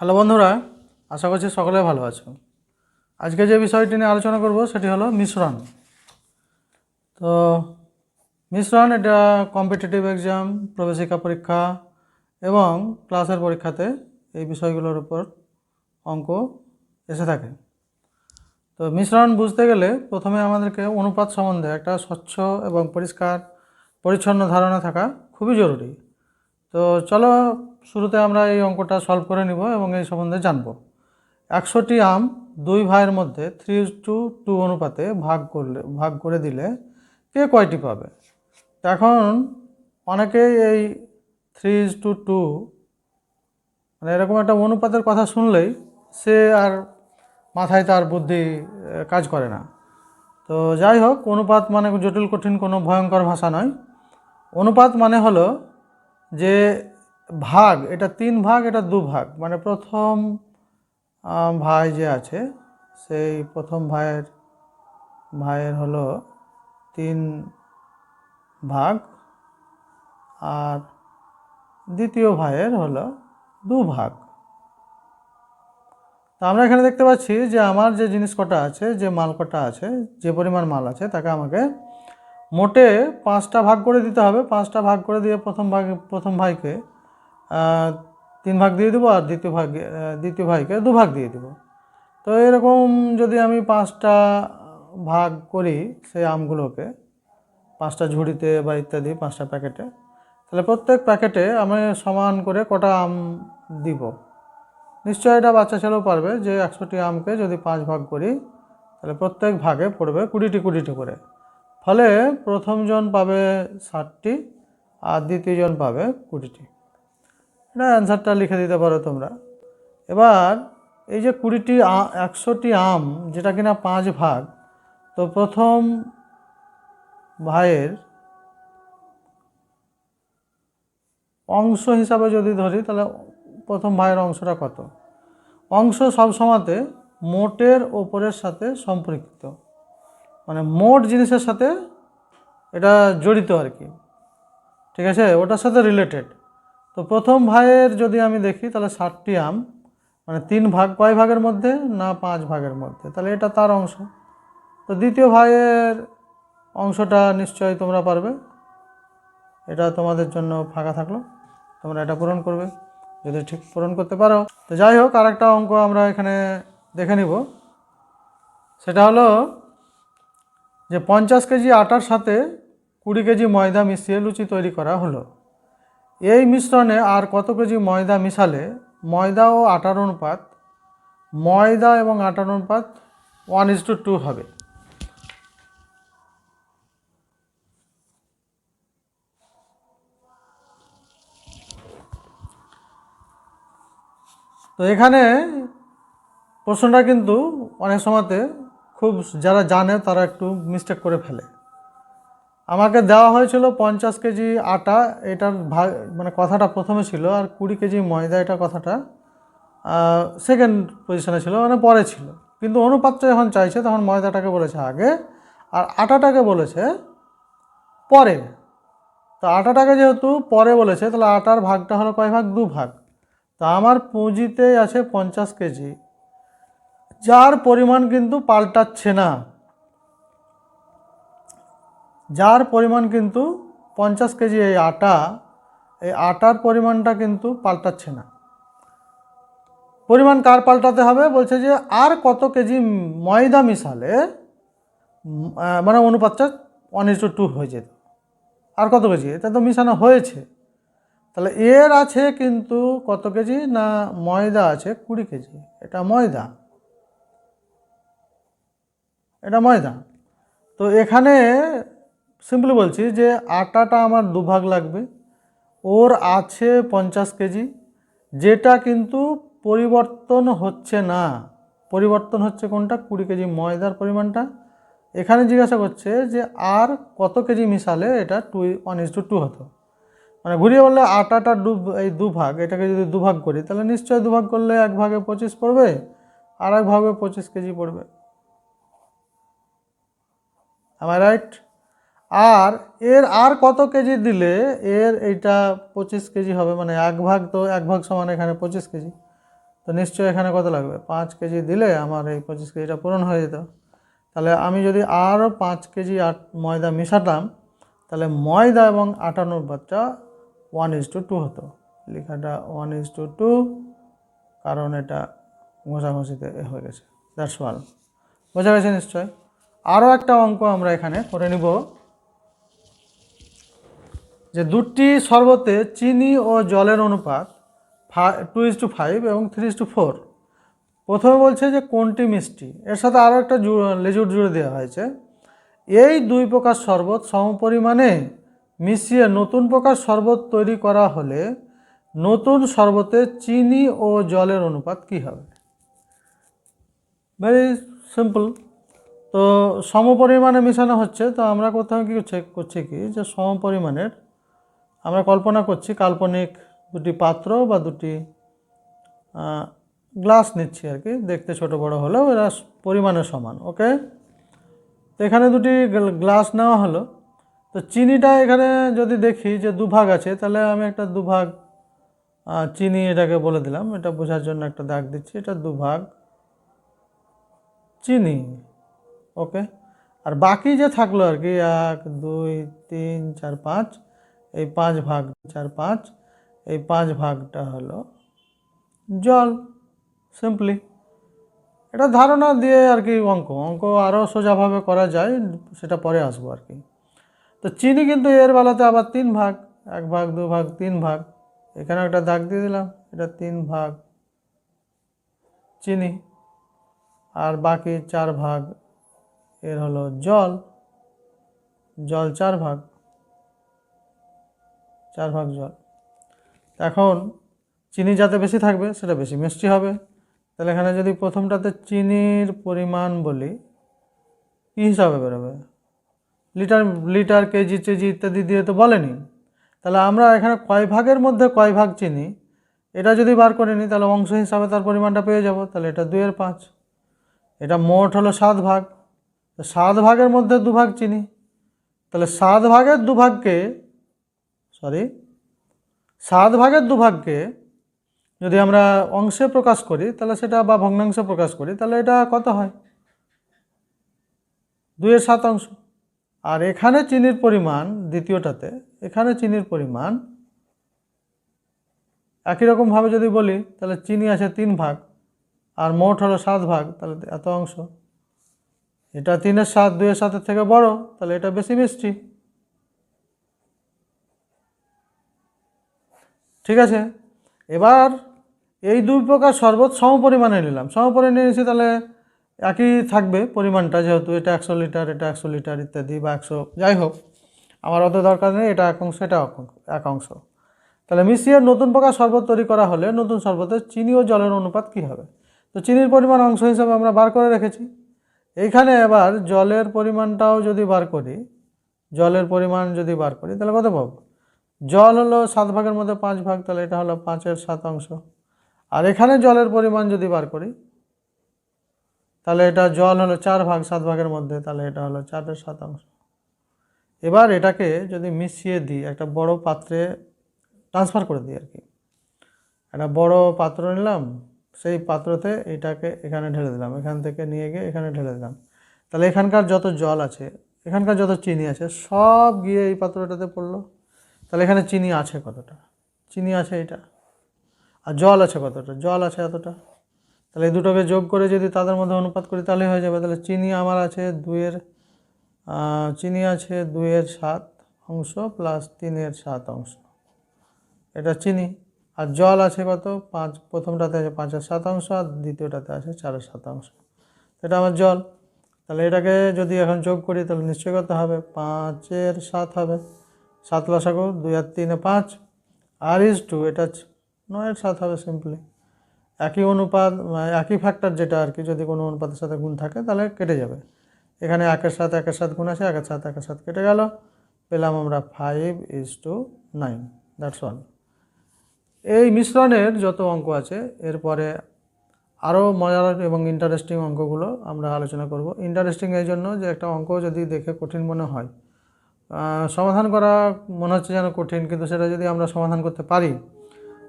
Hello বন্ধুরা, আশা করছি সকলে ভালো আছো। আজকে যে বিষয়টি নিয়ে আলোচনা করব সেটি হলো মিশ্রণ তো মিশ্রণ এটা কম্পিটিটিভ এক্সাম প্রবেশিকা পরীক্ষা এবং ক্লাসের পরীক্ষাতে এই বিষয়গুলোর উপর অঙ্ক এসে থাকে। তো মিশ্রণ বুঝতে গেলে প্রথমে আমাদেরকে অনুপাত সম্বন্ধে একটা স্বচ্ছ এবং পরিষ্কার, পরিচ্ছন্ন ধারণা থাকা খুবই জরুরি। তো চলো শুরুতে আমরা এই অঙ্কটা সলভ করে নিব এবং এই সম্বন্ধে জানব। একশোটি আম দুই ভাইয়ের মধ্যে থ্রি টু টু অনুপাতে ভাগ করলে, ভাগ করে দিলে কে কয়টি পাবে? এখন অনেকেই এই থ্রি টু টু মানে এরকম একটা অনুপাতের কথা শুনলেই সে আর মাথায় তার বুদ্ধি কাজ করে না। তো যাই হোক, অনুপাত মানে জটিল, কঠিন কোনো ভয়ঙ্কর ভাষা নয়। অনুপাত মানে হলো যে ভাগ, এটা তিন ভাগ, এটা দু ভাগ। মানে প্রথম ভাই যে আছে, সেই প্রথম ভাইয়ের ভাইয়ের হলো তিন ভাগ, আর দ্বিতীয় ভাইয়ের হলো দু ভাগ। তো আমরা এখানে দেখতে পাচ্ছি যে আমার যে জিনিস কটা আছে, যে মাল কটা আছে, যে পরিমাণ মাল আছে, তাকে আমাকে মোটে পাঁচটা ভাগ করে দিতে হবে। পাঁচটা ভাগ করে দিয়ে প্রথম ভাগ, প্রথম ভাইকে তিন ভাগ দিয়ে দেবো আর দ্বিতীয় ভাগ দ্বিতীয় ভাইকে দু ভাগ দিয়ে দেবো। তো এরকম যদি আমি পাঁচটা ভাগ করি সেই আমগুলোকে, পাঁচটা ঝুড়িতে বা ইত্যাদি, পাঁচটা প্যাকেটে, তাহলে প্রত্যেক প্যাকেটে আমি সমান করে কটা আম দিব। নিশ্চয় এটা বাচ্চা ছেলেও পারবে যে একশোটি আমকে যদি পাঁচ ভাগ করি, তাহলে প্রত্যেক ভাগে পড়বে কুড়িটি কুড়িটি করে। ফলে প্রথমজন পাবে ষাটটি আর দ্বিতীয়জন পাবে কুড়িটি। এটা অ্যান্সারটা লিখে দিতে পারো তোমরা। এবার এই যে কুড়িটি একশোটি আম, যেটা কিনা পাঁচ ভাগ, তো প্রথম ভাইয়ের অংশ হিসাবে যদি ধরি, তাহলে প্রথম ভাইয়ের অংশটা কত? অংশ সবসময়তে মোটের ওপরের সাথে সম্পর্কিত মানে মোট জিনিসের সাথে এটা জড়িত আর কি। ঠিক আছে? ওটার সাথে রিলেটেড তো প্রথম ভাইয়ের যদি আমি দেখি, তাহলে ষাটটি আম মানে তিন ভাগ, কয় ভাগের মধ্যে? না, পাঁচ ভাগের মধ্যে। তাহলে এটা তার অংশ। তো দ্বিতীয় ভাইয়ের অংশটা নিশ্চয়ই তোমরা পারবে। এটা তোমাদের জন্য ফাঁকা থাকল। তোমরা এটা পূরণ করবে, যদি ঠিক পূরণ করতে পারো। তো যাই হোক, আরেকটা অঙ্ক আমরা এখানে দেখে নিব। সেটা হলো যে পঞ্চাশ কেজি আটার সাথে কুড়ি কেজি ময়দা মিশিয়ে লুচি তৈরি করা হলো। এই মিশ্রণে আর কত কেজি ময়দা মিশালে? ময়দা ও আটার অনুপাত, ময়দা এবং আটার অনুপাত ওয়ান ইস টু টু হবে। তো এখানে প্রশ্নটা কিন্তু অনেক সময়তে খুব যারা জানে তারা একটু মিস্টেক করে ফেলে। আমাকে দেওয়া হয়েছিল পঞ্চাশ কেজি আটা, এটার ভাগ মানে কথাটা প্রথমে ছিল, আর কুড়ি কেজি ময়দা, এটা কথাটা সেকেন্ড পজিশনে ছিল মানে পরে ছিল। কিন্তু অনুপাতটা যখন চাইছে, তখন ময়দাটাকে বলেছে আগে, আর আটাটাকে বলেছে পরে। তো আটাটাকে যেহেতু পরে বলেছে, তাহলে আটার ভাগটা হলো কয় ভাগ? দু ভাগ। তা আমার পুঁজিতে আছে পঞ্চাশ কেজি। যার পরিমাণ কিন্তু পাল্টাচ্ছে না। যার পরিমাণ কিন্তু পঞ্চাশ কেজি এই আটা, এই আটার পরিমাণটা কিন্তু পাল্টাচ্ছে না। পরিমাণ কার পাল্টাতে হবে? বলছে যে আর কত কেজি ময়দা মিশালে মানে অনুপাতটা ওয়ান ইস টু হয়ে যেত। আর কত কেজি? এটা তো মিশানো হয়েছে। তাহলে এর আছে কিন্তু কত কেজি না ময়দা আছে? কুড়ি কেজি। এটা ময়দা। এটা ময়দা। তো এখানে সিম্পলি বলছি যে আটাটা আমার দুভাগ লাগবে। ওর আছে পঞ্চাশ কেজি। যেটা কিন্তু পরিবর্তন হচ্ছে না। পরিবর্তন হচ্ছে কোনটা? কুড়ি কেজি ময়দার পরিমাণটা। এখানে জিজ্ঞাসা করছে যে আর কত কেজি মিশালে এটা two one is two two হতো। মানে ঘুরিয়ে বললে আটাটা দু, এই দুভাগ, এটাকে যদি দুভাগ করি, তাহলে নিশ্চয়ই দুভাগ করলে এক ভাগে পঁচিশ পড়বে আর এক ভাগে পঁচিশ কেজি পড়বে। আমার রাইট আর এর আর কত কেজি দিলে এর এইটা পঁচিশ কেজি হবে? মানে এক ভাগ তো এক ভাগ সমান এখানে পঁচিশ কেজি। তো নিশ্চয়ই এখানে কত লাগবে? পাঁচ কেজি দিলে আমার এই পঁচিশ কেজিটা পূরণ হয়ে যেত। তাহলে আমি যদি আরও পাঁচ কেজি আট ময়দা মেশাতাম, তাহলে ময়দা এবং আটার অনুপাতটা ওয়ান ইজ টু টু হতো। লেখাটা ওয়ান ইজ টু টু কারণ এটা ঘষাঘষিতে হয়ে গেছে। দ্যাটস ওয়াল বোঝা গেছে নিশ্চয়? আরও একটা অঙ্ক আমরা এখানে করে নিব। যে দুটি শরবতে চিনি ও জলের অনুপাত টু ইস টু ফাইভ এবং থ্রি ইস টু ফোর প্রথমে বলছে যে কোনটি মিষ্টি? এর সাথে আরও একটা লেজুর জুড়ে দেওয়া হয়েছে। এই দুই প্রকার শরবত সমপরিমাণে মিশিয়ে নতুন প্রকার শরবত তৈরি করা হলে নতুন শরবতে চিনি ও জলের অনুপাত কী হবে? ভেরি সিম্পল তো সমপরিমাণে মেশানো হচ্ছে। তো আমরা কোথাও কি চেক করছি কি? যে সমপরিমাণের আমরা কল্পনা করছি কাল্পনিক দুটি পাত্র বা দুটি গ্লাস নিচ্ছি আর কি, দেখতে ছোট বড় হলেও এরা পরিমাণে সমান ওকে তো এখানে দুটি গ্লাস নেওয়া হলো। তো চিনিটা এখানে যদি দেখি যে দুভাগ আছে, তাহলে আমি একটা দুভাগ চিনি এটাকে বলে দিলাম। এটা বোঝার জন্য একটা দাগ দিচ্ছি, এটা দুভাগ চিনি ওকে আর বাকি যে থাকল আর কি, এক, দুই, তিন, চার, পাঁচ এই পাঁচ ভাগ চার পাঁচ, এই পাঁচ ভাগটা হলো জল সিম্পলি এটা ধারণা দিয়ে আর কি অঙ্ক অঙ্ক আরও সোজাভাবে করা যায়, সেটা পরে আসব আর কি। তো চিনি কিন্তু এর বেলাতে আবার তিন ভাগ, এক ভাগ, দু ভাগ, তিন ভাগ। এখানে একটা দাগ দিয়ে দিলাম, এটা তিন ভাগ চিনি। আর বাকি চার ভাগ এর হলো জল জল চার ভাগ। চার ভাগ জল। এখন চিনি যাতে বেশি থাকবে, সেটা বেশি মিষ্টি হবে। তাহলে এখানে যদি প্রথমটাতে চিনির পরিমাণ বলি, কী হিসাবে বেরোবে? লিটার লিটার, কেজি চেজি ইত্যাদি দিয়ে তো বলেনি। তাহলে আমরা এখানে কয় ভাগের মধ্যে কয় ভাগ চিনি? এটা যদি বার করে নিই, তাহলে অংশ হিসাবে তার পরিমাণটা পেয়ে যাব। তাহলে এটা দুইয়ের পাঁচ। এটা মোট হলো সাত ভাগ। সাত ভাগের মধ্যে দু ভাগ চিনি। তাহলে সাত ভাগের দু ভাগকে সরি, সাত ভাগের দু ভাগকে যদি আমরা অংশে প্রকাশ করি, তাহলে সেটা বা ভগ্নাংশে প্রকাশ করি, তাহলে এটা কত হয়? দুইয়ের সাত অংশ। আর এখানে চিনির পরিমাণ, দ্বিতীয়টাতে, এখানে চিনির পরিমাণ একই রকমভাবে যদি বলি, তাহলে চিনি আছে তিন ভাগ, আর মোট হলো সাত ভাগ, তাহলে এত অংশ। এটা তিনের সাত, দুইয়ের সাতের থেকে বড়, তাহলে এটা বেশি মিষ্টি। ঠিক আছে? এবার এই দুই প্রকার শরবত সম পরিমাণে নিলাম। সম পরিমাণে নিয়েছি তাহলে একই থাকবে পরিমাণটা, যেহেতু এটা একশো লিটার, এটা একশো লিটার ইত্যাদি বা একশো, যাই হোক, আমার অত দরকার নেই, এটা এক অংশ, এটা এক অংশ তাহলে মিশিয়ে নতুন প্রকার শরবত তৈরি করা হলে নতুন শরবতের চিনি ও জলের অনুপাত কী হবে? তো চিনির পরিমাণ অংশ হিসাবে আমরা বার করে রেখেছি। এইখানে এবার জলের পরিমাণটাও যদি বার করি, জলের পরিমাণ যদি বার করি, তাহলে কত পাবো? জল হলো সাত ভাগের মধ্যে পাঁচ ভাগ, তাহলে এটা হলো পাঁচের সাত অংশ। আর এখানে জলের পরিমাণ যদি বার করি, তাহলে এটা জল হলো চার ভাগ সাত ভাগের মধ্যে, তাহলে এটা হলো চারের সাত অংশ। এবার এটাকে যদি মিশিয়ে দিই, একটা বড় পাত্রে ট্রান্সফার করে দিই আর কি। একটা বড় পাত্র নিলাম, সেই পাত্রতে এটাকে এখানে ঢেলে দিলাম, এখান থেকে নিয়ে গিয়ে এখানে ঢেলে দিলাম। তাহলে এখানকার যত জল আছে, এখানকার যত চিনি আছে, সব গিয়ে এই পাত্রটাতে পড়ল। তাহলে এখানে চিনি আছে কতটা? চিনি আছে এটা। আর জল আছে কতটা? জল আছে এতটা। তাহলে এই দুটোকে যোগ করে যদি তাদের মধ্যে অনুপাত করি তাহলে হয়ে যাবে। তাহলে চিনি আমার আছে দুয়ের চিনি আছে দুইয়ের সাত অংশ প্লাস তিনের সাত অংশ। এটা চিনি। আর জল আছে কত? পাঁচ, প্রথমটাতে আছে পাঁচের শতাংশ আর দ্বিতীয়টাতে আছে চারের শতাংশ এটা আমার জল। তাহলে এটাকে যদি এখন যোগ করি, তাহলে নিশ্চয়ই কত হবে? পাঁচের সাত হবে। সাত লসাগু দুই আর তিনে পাঁচ। আর ইজ টু, এটা নয়ের সাত হবে সিম্পলি একই অনুপাত, একই ফ্যাক্টর যেটা আর কি, যদি কোনো অনুপাতের সাথে গুণ থাকে তাহলে কেটে যাবে। এখানে একের সাথে একের সাথে গুণ আছে একের সাথে একের সাথে কেটে গেল। পেলাম আমরা five is two nine that's all এই মিশ্রণের যত অঙ্ক আছে, এরপরে আরও মজার এবং ইন্টারেস্টিং অঙ্কগুলো আমরা আলোচনা করব। ইন্টারেস্টিং এই জন্য যে একটা অঙ্ক যদি দেখে কঠিন মনে হয় সমাধান করা মনে হচ্ছে যেন কঠিন, কিন্তু সেটা যদি আমরা সমাধান করতে পারি,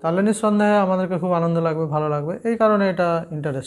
তাহলে নিঃসন্দেহে আমাদেরকে খুব আনন্দ লাগবে, ভালো লাগবে। এই কারণে এটা ইন্টারেস্ট